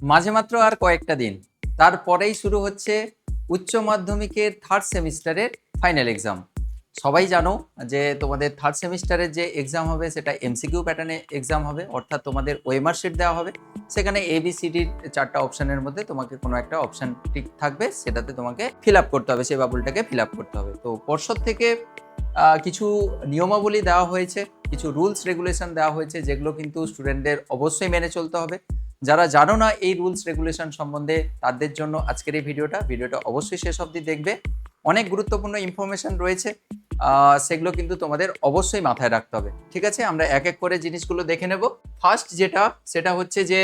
মাঝে মাত্র আর কয়েকটা দিন। তারপরেই শুরু হচ্ছে উচ্চ মাধ্যমিকের থার্ড সেমিস্টারের ফাইনাল এক্সাম সবাই জানো যে তোমাদের থার্ড সেমিস্টারের যে এক্সাম হবে, সেটা এমসিকিউ প্যাটার্নে এক্সাম হবে, অর্থাৎ তোমাদের ওয়েমার শিট দেওয়া হবে। সেখানে এবিসিডির চারটা অপশানের মধ্যে তোমাকে কোনো একটা অপশন ঠিক থাকবে, সেটাতে তোমাকে ফিল আপ করতে হবে, সেই বাবুলটাকে ফিল আপ করতে হবে। তো পর্ষদ থেকে কিছু নিয়মাবলী দেওয়া হয়েছে, কিছু রুলস রেগুলেশন দেওয়া হয়েছে, যেগুলো কিন্তু স্টুডেন্টদের অবশ্যই মেনে চলতে হবে। যারা জানো না এই রুলস রেগুলেশন সম্বন্ধে তাদের জন্য আজকের এই ভিডিওটা ভিডিওটা অবশ্যই শেষ অবধি দেখবে। অনেক গুরুত্বপূর্ণ ইনফরমেশন রয়েছে সেগুলো কিন্তু তোমাদের অবশ্যই মাথায় রাখতে হবে। ঠিক আছে? আমরা এক এক করে জিনিসগুলো দেখে নেব। ফার্স্ট যেটা, সেটা হচ্ছে যে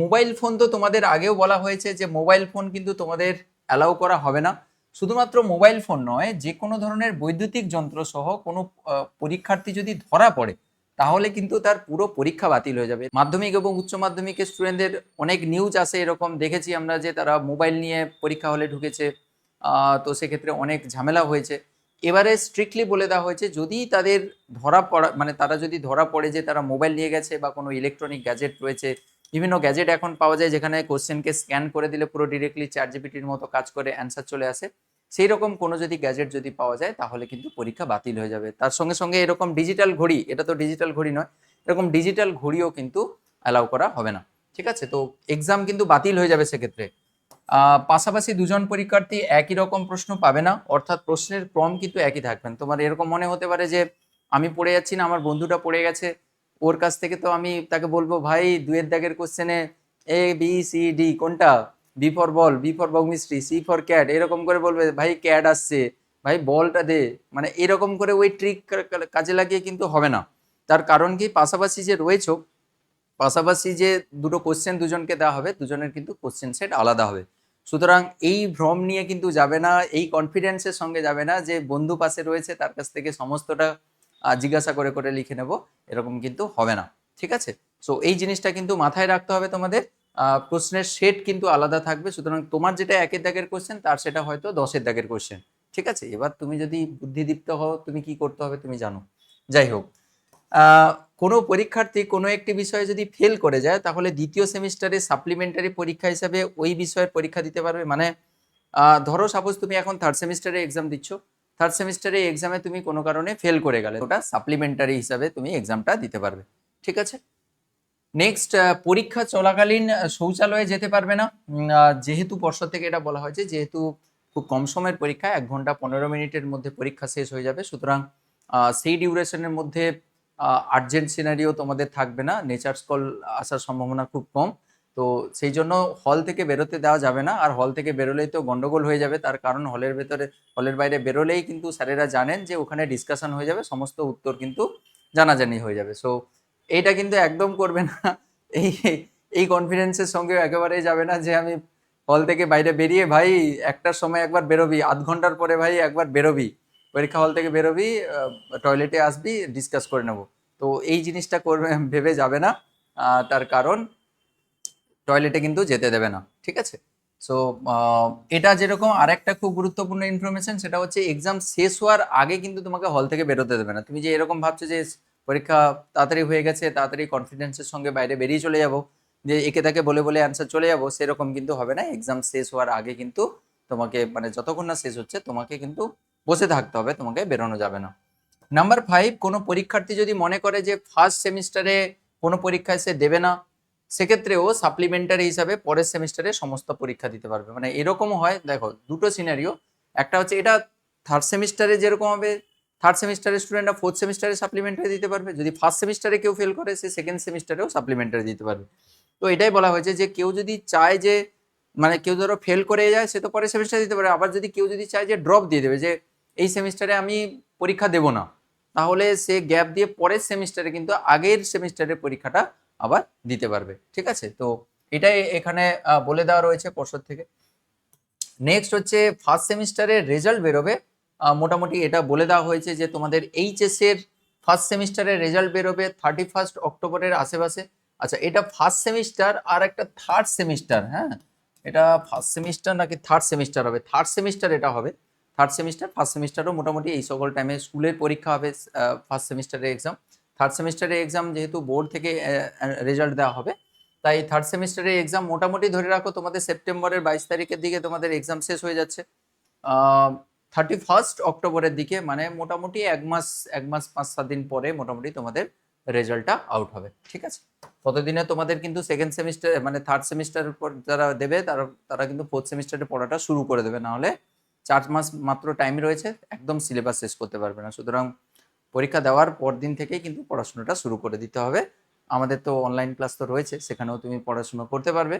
মোবাইল ফোন তো তোমাদের আগেও বলা হয়েছে যে মোবাইল ফোন কিন্তু তোমাদের অ্যালাউ করা হবে না। শুধুমাত্র মোবাইল ফোন নয় যে কোনো ধরনের বৈদ্যুতিক যন্ত্র সহ কোনো পরীক্ষার্থী যদি ধরা পড়ে তাহলে কিন্তু তার পুরো পরীক্ষা বাতিল হয়ে যাবে। মাধ্যমিক এবং উচ্চ মাধ্যমিকের স্টুডেন্টদের অনেক নিউজ আসে এরকম। দেখেছি আমরা যে তারা মোবাইল নিয়ে পরীক্ষা হলে ঢুকেছে তো সেক্ষেত্রে অনেক ঝামেলা হয়েছে। এবারে স্ট্রিক্টলি বলে দেওয়া হয়েছে, যদি তাদের ধরা পড়া মানে তারা যদি ধরা পড়ে যে তারা মোবাইল নিয়ে গেছে বা কোনো ইলেকট্রনিক গ্যাজেট রয়েছে, বিভিন্ন গ্যাজেট এখন পাওয়া যায় যেখানে কোশ্চেনকে স্ক্যান করে দিলে পুরো ডিরেক্টলি চ্যাট জিপিটির মতো কাজ করে অ্যান্সার চলে আসে। সেই রকম কোনো যদি গ্যাজেট যদি পাওয়া যায়, তাহলে কিন্তু পরীক্ষা বাতিল হয়ে যাবে। তার সঙ্গে সঙ্গে এরকম ডিজিটাল ঘড়ি, এটা তো ডিজিটাল ঘড়ি নয়, এরকম ডিজিটাল ঘড়িও কিন্তু অ্যালাউ করা হবে না। ঠিক আছে? তো এক্সাম কিন্তু বাতিল হয়ে যাবে সেক্ষেত্রে। পাশাপাশি দুজন পরীক্ষার্থী একই রকম প্রশ্ন পাবে না, অর্থাৎ প্রশ্নের ক্রম কিন্তু একই থাকবেন তোমার এরকম মনে হতে পারে যে, আমি পড়ে যাচ্ছি না, আমার বন্ধুটা পড়ে গেছে, ওর কাছ থেকে তো আমি তাকে বলব, ভাই, দুয়ের দাগের কোশ্চেনে এ বি সি ডি কোনটা? B for ball B for বগমিস্ট্রি C for cat এরকম করে বলবে, ভাই ক্যাট আসছে, ভাই বলটা দে। মানে এরকম করে ওই ট্রিক কাজে লাগিয়ে কিন্তু হবে না। তার কারণ কি? পাশাপাশি যে রয়েছে, পাশাপাশি যে দুটো কোশ্চেন দুজনকে দেওয়া হবে, দুজনের কিন্তু কোশ্চেন সেট আলাদা হবে। সুতরাং এই ভ্রম নিয়ে কিন্তু যাবে না, এই কনফিডেন্সের সঙ্গে যাবে না যে বন্ধু পাশে রয়েছে, তার কাছ থেকে সমস্তটা জিজ্ঞাসা করে করে লিখে নেব, এরকম কিন্তু হবে না। ঠিক আছে? সো এই জিনিসটা কিন্তু মাথায় রাখতে হবে তোমাদের। প্রশ্নের সেট কিন্তু আলাদা থাকবে। সুতরাং তোমার যেটা একের দাগের কোশ্চেন তার সেটা হয়তো দশের দাগের কোশ্চেন ঠিক আছে? এবার তুমি যদি বুদ্ধিদীপ্ত হও, তুমি কি করতে হবে তুমি জানো। যাই হোক কোনো পরীক্ষার্থী কোনো একটি বিষয়ে যদি ফেল করে যায়, তাহলে দ্বিতীয় সেমিস্টারে সাপ্লিমেন্টারি পরীক্ষা হিসাবে ওই বিষয়ের পরীক্ষা দিতে পারবে। মানে ধরো সাপোজ তুমি এখন থার্ড সেমিস্টারে এক্সাম দিচ্ছ। থার্ড সেমিস্টারে এক্সামে তুমি কোনো কারণে ফেল করে গেলে, ওটা সাপ্লিমেন্টারি হিসাবে তুমি এক্সামটা দিতে পারবে। ঠিক আছে? নেক্সট পরীক্ষা চলাকালীন শৌচালয়ে যেতে পারবে না। যেহেতু পর্ষদ থেকে এটা বলা হয়েছে, যেহেতু খুব কম সময়ের পরীক্ষা, এক ঘণ্টা পনেরো মিনিটের মধ্যে পরীক্ষা শেষ হয়ে যাবে। সুতরাং সেই ডিউরেশনের মধ্যে আর্জেন্ট সিনারিও তোমাদের থাকবে না। নেচার কল আসার সম্ভাবনা খুব কম। তো সেই জন্য হল থেকে বেরোতে দেওয়া যাবে না। আর হল থেকে বেরোলেই তো গন্ডগোল হয়ে যাবে। তার কারণ হলের ভেতরে হলের বাইরে বেরোলেই কিন্তু স্যারেরা জানেন যে ওখানে ডিসকাশন হয়ে যাবে। সমস্ত উত্তর কিন্তু জানাজানি হয়ে যাবে। সো এইটা কিন্তু একদম করবে না। এই এই কনফিডেন্সের সঙ্গে একেবারেই যাবে না যে আমি হল থেকে বাইরে বেরিয়ে ভাই একটার সময় একবার বেরোবি, আধ ঘণ্টার পরে ভাই একবার বেরোবি। পরীক্ষা হল থেকে বেরোবি টয়লেটে আসবি ডিসকাস করে নেব। তো এই জিনিসটা করবে, ভেবে যাবে না। তার কারণ টয়লেটে কিন্তু যেতে দেবে না, ঠিক আছে? সো এটা যেরকম আরেকটা খুব গুরুত্বপূর্ণ ইনফরমেশন সেটা হচ্ছে এক্সাম শেষ হওয়ার আগে কিন্তু তোমাকে হল থেকে বেরোতে দেবে না। তুমি যে এরকম ভাবছ যে পরীক্ষা তাড়াতাড়ি হয়ে গেছে, তাড়াতাড়ি কনফিডেন্সের সঙ্গে বাইরে বেরিয়ে চলে যাব। যে একে তাকে বলে বলে অ্যান্সার চলে যাব, সেরকম কিন্তু হবে না। এক্সাম শেষ হওয়ার আগে কিন্তু তোমাকে মানে যতক্ষণ না শেষ হচ্ছে, তোমাকে কিন্তু বসে থাকতে হবে, তোমাকে বেরোনো যাবে না। নাম্বার ফাইভ কোনো পরীক্ষার্থী যদি মনে করে যে ফার্স্ট সেমিস্টারে কোনো পরীক্ষায় সে দেবে না, সেক্ষেত্রেও সাপ্লিমেন্টারি হিসাবে পরের সেমিস্টারে সমস্ত পরীক্ষা দিতে পারবে। মানে এরকমও হয়, দেখো, দুটো সিনারিও একটা হচ্ছে এটা থার্ড সেমিস্টারে যেরকম হবে থার্ড সেমিস্টারের স্টুডেন্টরা ফোর্থ সেমিস্টারে সাপ্লিমেন্টারি দিতে পারবে। যদি ফার্স্ট সেমিস্টারে কেউ ফেল করে, সে সেকেন্ড সেমিস্টারেও সাপ্লিমেন্টারি দিতে পারবে। তো এটাই বলা হয়েছে যে, কেউ যদি চায় যে মানে কেউ ধরো ফেল করে যায়, সে তো পরের সেমিস্টার দিতে পারে। আবার যদি কেউ যদি চায় যে ড্রপ দিয়ে দেবে, যে, এই সেমিস্টারে আমি পরীক্ষা দেব না, তাহলে সে গ্যাপ দিয়ে পরের সেমিস্টারে কিন্তু আগের সেমিস্টারের পরীক্ষাটা আবার দিতে পারবে। ঠিক আছে? তো এটাই এখানে বলে দেওয়া রয়েছে পর্ষদ থেকে। নেক্সট হচ্ছে ফার্স্ট সেমিস্টারের রেজাল্ট বেরোবে মোটামুটি এটা বলে দেওয়া হয়েছে যে তোমাদের এইচএস এর ফার্স্ট সেমিস্টারের রেজাল্ট বেরোবে থার্টি ফার্স্ট অক্টোবরের আশেপাশে। আচ্ছা এটা ফার্স্ট সেমিস্টার আর একটা থার্ড সেমিস্টার হ্যাঁ? এটা ফার্স্ট সেমিস্টার নাকি থার্ড সেমিস্টার হবে? থার্ড সেমিস্টার এটা হবে। থার্ড সেমিস্টার ফার্স্ট সেমিস্টারও মোটামুটি এই সকল টাইমে স্কুলের পরীক্ষা হবে ফার্স্ট সেমিস্টারের এক্সাম থার্ড সেমিস্টারের এক্সাম যেহেতু বোর্ড থেকে রেজাল্ট দেওয়া হবে, তাই থার্ড সেমিস্টারের এক্সাম মোটামুটি ধরে রাখো তোমাদের সেপ্টেম্বরের বাইশ তারিখের দিকে তোমাদের এক্সাম শেষ হয়ে যাচ্ছে। থার্টি ফার্স্ট অক্টোবরের দিকে মানে মোটামুটি এক মাস এক মাস পাঁচ সাত দিন পরে মোটামুটি তোমাদের রেজাল্টটা আউট হবে, ঠিক আছে? ততদিনে তোমাদের কিন্তু সেকেন্ড সেমিস্টার মানে থার্ড সেমিস্টার পর যারা দেবে, তারা তারা কিন্তু ফোর্থ সেমিস্টারে পড়াটা শুরু করে দেবে, নাহলে চার মাস মাত্র টাইম রয়েছে, একদম সিলেবাস শেষ করতে পারবে না। সুতরাং পরীক্ষা দেওয়ার পর দিন থেকেই কিন্তু পড়াশোনাটা শুরু করে দিতে হবে। আমাদের তো অনলাইন ক্লাস তো রয়েছে, সেখানেও তুমি পড়াশোনা করতে পারবে।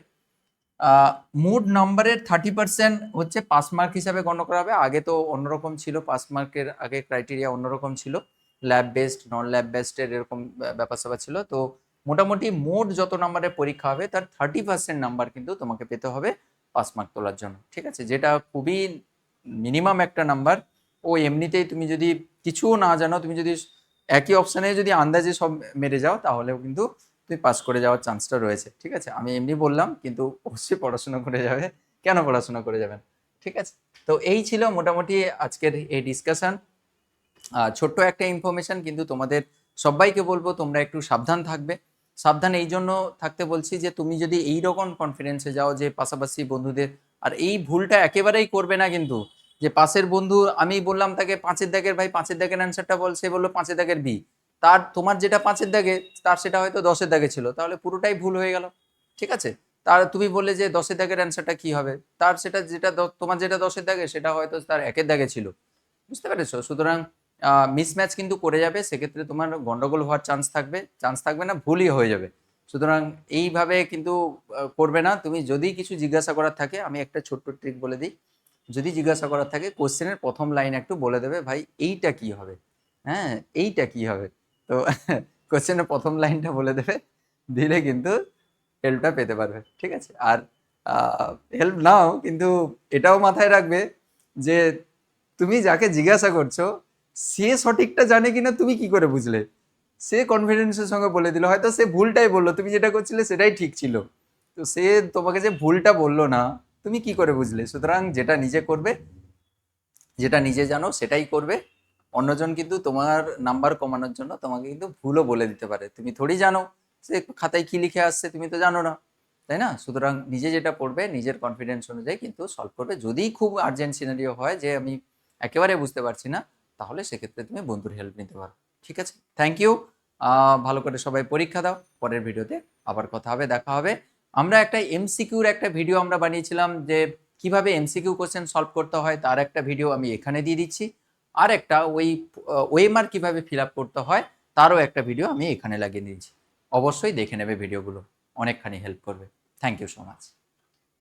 মোট নাম্বারের থার্টি পার্সেন্ট হচ্ছে পাস মার্ক হিসাবে গণ্য করা হবে। আগে তো অন্যরকম ছিল পাস মার্কের আগে ক্রাইটেরিয়া অন্যরকম ছিল। ল্যাব বেসড নন ল্যাব বেসডের এরকম ব্যাপার স্যাপার ছিল। তো মোটামুটি মোট যত নাম্বারের পরীক্ষা হবে, তার থার্টি পার্সেন্ট নাম্বার কিন্তু তোমাকে পেতে হবে পাস মার্ক তোলার জন্য। ঠিক আছে? যেটা খুবই মিনিমাম একটা নাম্বার ও এমনিতেই তুমি যদি কিছুও না জানো, তুমি যদি একই অপশানে যদি আন্দাজে সব মেরে যাও, তাহলেও কিন্তু তুমি পাস করে যাওয়ার চান্সটা রয়েছে, ঠিক আছে? আমি এমনি বললাম, কিন্তু অবশ্যই পড়াশোনা করে যাবে। কেন পড়াশোনা করে যাবেন? ঠিক আছে? তো এই ছিল মোটামুটি আজকের এই ডিসকাশন ছোট্ট একটা ইনফরমেশন কিন্তু তোমাদের সবাইকে বলব, তোমরা একটু সাবধান থাকবে। সাবধান এই জন্য থাকতে বলছি যে, তুমি যদি এই রকম কনফিডেন্সে যাও যে, পাশাপাশি বন্ধুদের, আর এই ভুলটা একেবারেই করবে না কিন্তু। যে, পাশের বন্ধু, আমি বললাম তাকে, পাঁচের দাগের ভাই, পাঁচের দাগের অ্যান্সারটা বল। সে বলল, পাঁচের দাগের বি তার তোমার যেটা পাঁচের দাগে, তার সেটা হয়তো দশের দাগে ছিল। তাহলে পুরোটাই ভুল হয়ে গেল। ঠিক আছে? তার তুমি বললে যে দশের দাগের অ্যান্সারটা কি হবে? তার সেটা যেটা তোমার যেটা দশের দাগে, সেটা হয়তো তার একের দাগে ছিল। বুঝতে পেরেছ? সুতরাং মিসম্যাচ কিন্তু করে যাবে। সেক্ষেত্রে তোমার গন্ডগোল হওয়ার চান্স থাকবে। চান্স থাকবে না, ভুলই হয়ে যাবে। সুতরাং এইভাবে কিন্তু করবে না। তুমি যদি কিছু জিজ্ঞাসা করার থাকে, আমি একটা ছোট্ট ট্রিক বলে দিই। যদি জিজ্ঞাসা করার থাকে কোশ্চেনের প্রথম লাইন একটু বলে দেবে, ভাই, এইটা কি হবে? হ্যাঁ এইটা কি হবে? তো কোশ্চেনের প্রথম লাইনটা বলে দেবে, দিলে কিন্তু হেল্পটা পেতে পারবে, ঠিক আছে? আর হেল্প নাও, কিন্তু এটাও মাথায় রাখবে যে তুমি যাকে জিজ্ঞাসা করছ, সে সঠিকটা জানে কিনা তুমি কি করে বুঝলে? সে কনফিডেন্সের সঙ্গে বলে দিল, হয়তো সে ভুলটাই বলল, তুমি যেটা করছিলে সেটাই ঠিক ছিল। তো সে তোমাকে যে ভুলটা বলল না, তুমি কি করে বুঝলে? সুতরাং যেটা নিজে করবে, যেটা নিজে জানো সেটাই করবে। অন্যজন কিন্তু তোমার নাম্বার কমানোর জন্য তোমাকে কিন্তু ভুলও বলে দিতে পারে। তুমি থোড়ি জানো সে খাতায় কি লিখে আসছে, তুমি তো জানো না, তাই না? সুতরাং নিজে যেটা পড়বে, নিজের কনফিডেন্স অনুযায়ী কিন্তু সলভ করবে। যদি খুব আর্জেন্ট সিনারিও হয় যে আমি একেবারে বুঝতে পারছি না, তাহলে সেক্ষেত্রে তুমি বন্ধুর হেল্প নিতে পারো। ঠিক আছে? থ্যাংক ইউ ভালো করে সবাই পরীক্ষা দাও। পরের ভিডিওতে আবার কথা হবে, দেখা হবে। আমরা একটা এমসিকিউর একটা ভিডিও আমরা বানিয়েছিলাম যে কীভাবে এমসিকিউ কোশ্চেন সলভ করতে হয়, তার একটা ভিডিও আমি এখানে দিয়ে দিচ্ছি। আর একটা ওই ওয়েমার কীভাবে ফিল আপ করতে হয়, তারও একটা ভিডিও আমি এখানে লাগিয়ে দিয়েছি। অবশ্যই দেখে নেবে ভিডিওগুলো, অনেকখানি হেল্প করবে। Thank you so much.